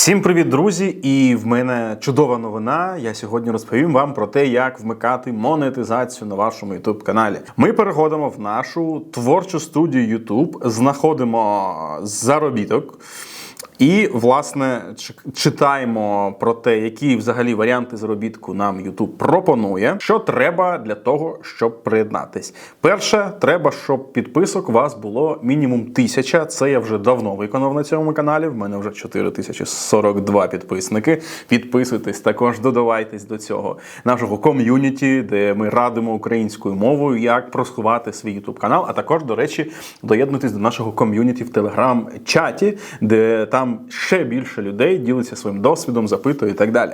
Всім привіт, друзі! І в мене чудова новина. Я сьогодні розповім вам про те, як вмикати монетизацію на вашому youtube каналі. Ми переходимо в нашу творчу студію YouTube, знаходимо заробіток. І, власне, читаємо про те, які взагалі варіанти заробітку нам YouTube пропонує. Що треба для того, щоб приєднатись? Перше, треба, щоб підписок у вас було мінімум тисяча. Це я вже давно виконав на цьому каналі. В мене вже 4042 підписники. Підписуйтесь, також додавайтесь до цього нашого ком'юніті, де ми радимо українською мовою, як просувати свій YouTube канал. А також, до речі, доєднуйтесь до нашого ком'юніті в телеграм-чаті, де там ще більше людей ділиться своїм досвідом, запитує і так далі.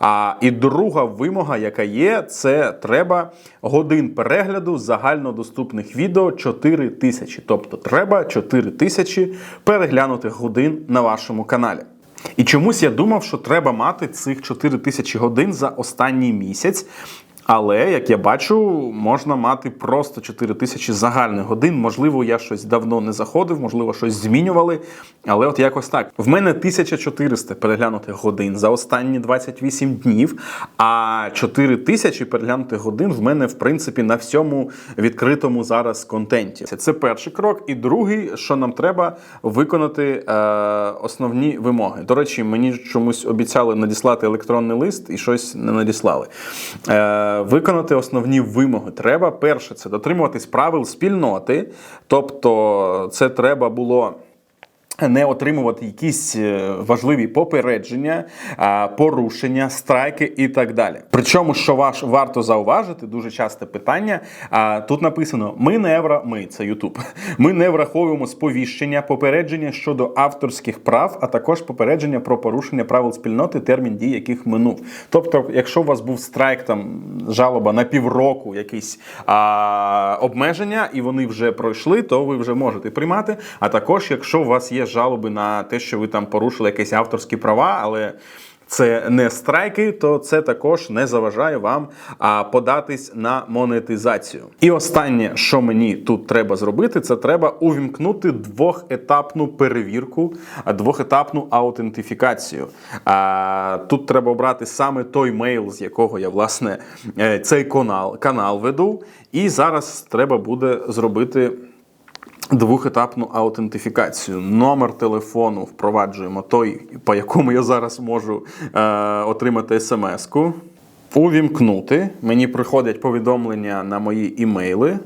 А і друга вимога, яка є, це треба годин перегляду загальнодоступних відео 4 тисячі. Тобто треба 4 тисячі переглянутих годин на вашому каналі. І чомусь я думав, що треба мати цих 4 тисячі годин за останній місяць. Але, як я бачу, можна мати просто 4 тисячі загальних годин. Можливо, я щось давно не заходив, можливо, щось змінювали. Але от якось так. В мене 1400 переглянутих годин за останні 28 днів, а 4 тисячі переглянутих годин в мене, в принципі, на всьому відкритому зараз контенті. Це перший крок. І другий, що нам треба виконати е, основні вимоги. До речі, мені чомусь обіцяли надіслати електронний лист і щось не надіслали. Е, виконати основні вимоги треба. Перше, це дотримуватись правил спільноти. Тобто, це треба було. Не отримувати якісь е, важливі попередження, порушення, страйки і так далі. Причому, що ваш варто зауважити, дуже часте питання. Тут написано: ми не вра... ми це Ютуб. Ми не враховуємо сповіщення, попередження щодо авторських прав, а також попередження про порушення правил спільноти, термін дії яких минув. Тобто, якщо у вас був страйк, там жалоба на півроку, якісь а, обмеження, і вони вже пройшли, то ви вже можете приймати. А також, якщо у вас є жалоби на те, що ви там порушили якісь авторські права, але це не страйки, то це також не заважає вам податись на монетизацію. І останнє, що мені тут треба зробити, це треба увімкнути двохетапну перевірку, двохетапну аутентифікацію. Тут треба обрати саме той мейл, з якого я власне е, цей канал, канал веду. І зараз треба буде зробити. Двохетапну аутентифікацію. Номер телефону впроваджуємо той, по якому я зараз можу е, отримати смс-ку. Увімкнути. Мені приходять повідомлення на мої імейли,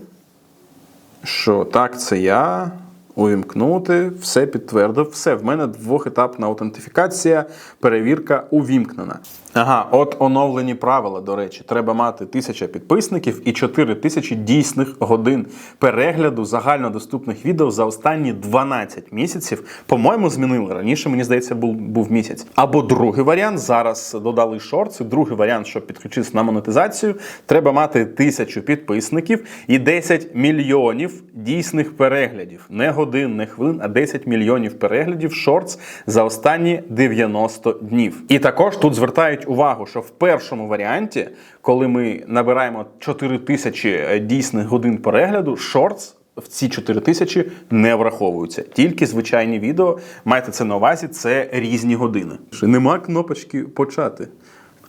що так, це я. Увімкнути, все підтвердив. Все, в мене двохетапна аутентифікація, перевірка увімкнена. Ага, от оновлені правила, до речі, треба мати 1000 підписників і 4000 дійсних годин перегляду загальнодоступних відео за останні 12 місяців. По-моєму, змінили. Раніше, мені здається, був, був місяць. Або другий варіант. Зараз додали шорти. Другий варіант, щоб підключитися на монетизацію, треба мати 1000 підписників і 10 мільйонів дійсних переглядів. Не годин, не хвилин, а 10 мільйонів переглядів шортс за останні 90 днів. І також тут звертають увагу, що в першому варіанті, коли ми набираємо 4 тисячі дійсних годин перегляду, шортс. В ці 4 тисячі не враховуються. Тільки звичайні відео. Майте це на увазі, це різні години. Нема кнопочки почати.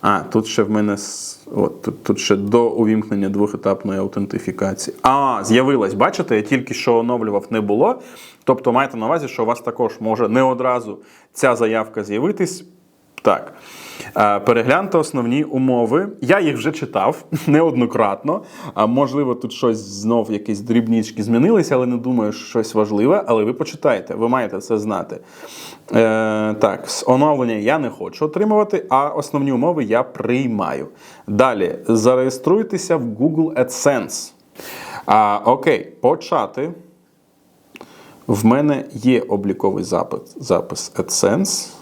А, тут ще в мене от, тут, тут ще до увімкнення двохетапної аутентифікації. А, з'явилась, бачите, я тільки що оновлював, не було. Тобто майте на увазі, що у вас також може не одразу ця заявка з'явитись. Так. Е, Перегляньте основні умови. Я їх вже читав неоднократно. Можливо, тут щось знов якісь дрібнички змінилися, але не думаю, що щось важливе. Але ви почитайте, ви маєте це знати. Е, так, оновлення я не хочу отримувати, а основні умови я приймаю. Далі зареєструйтеся в Google AdSense. А, окей, почати. В мене є обліковий запит, запис AdSense.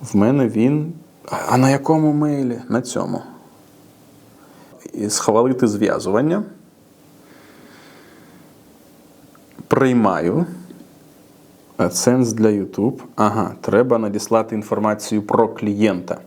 В мене він. А на якому мейлі? На цьому. І схвалити зв'язування. Приймаю. AdSense для YouTube. Ага, треба надіслати інформацію про клієнта.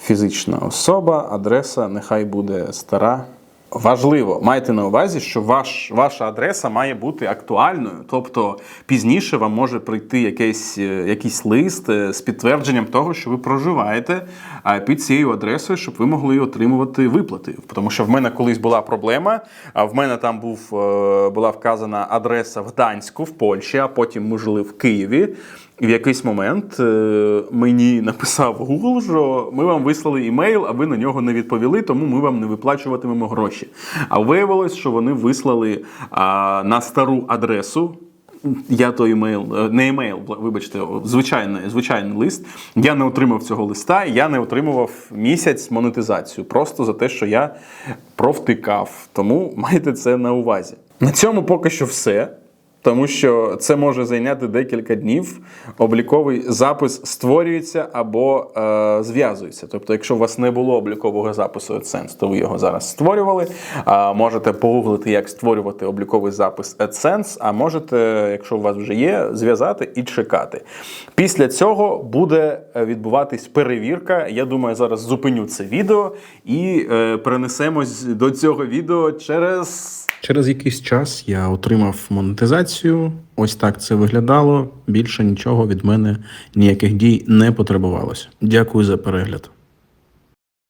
Фізична особа, адреса, нехай буде стара. Важливо, майте на увазі, що ваш, ваша адреса має бути актуальною. Тобто пізніше вам може прийти якийсь, е, якийсь лист е, з підтвердженням того, що ви проживаєте під цією адресою, щоб ви могли отримувати виплати. Тому що в мене колись була проблема. В мене там був, е, була вказана адреса в Данську, в Польщі, а потім ми жили в Києві. І в якийсь момент е, мені написав Google, що ми вам вислали імейл, а ви на нього не відповіли, тому ми вам не виплачуватимемо гроші. А виявилось, що вони вислали на стару адресу. Я той імейл, е, не імейл, вибачте, звичайний, звичайний лист. Я не отримав цього листа, я не отримував місяць монетизацію просто за те, що я провтикав. Тому майте це на увазі. На цьому поки що все. Тому що це може зайняти декілька днів. Обліковий запис створюється або е, зв'язується. Тобто, якщо у вас не було облікового запису AdSense, то ви його зараз створювали. А можете погуглити, як створювати обліковий запис AdSense, а можете, якщо у вас вже є, зв'язати і чекати. Після цього буде е, відбуватись перевірка. Я думаю, зараз зупиню це відео і е, перенесемось до цього відео через. Через якийсь час я отримав монетизацію. Ось так це виглядало. Більше нічого від мене ніяких дій не потребувалося. Дякую за перегляд.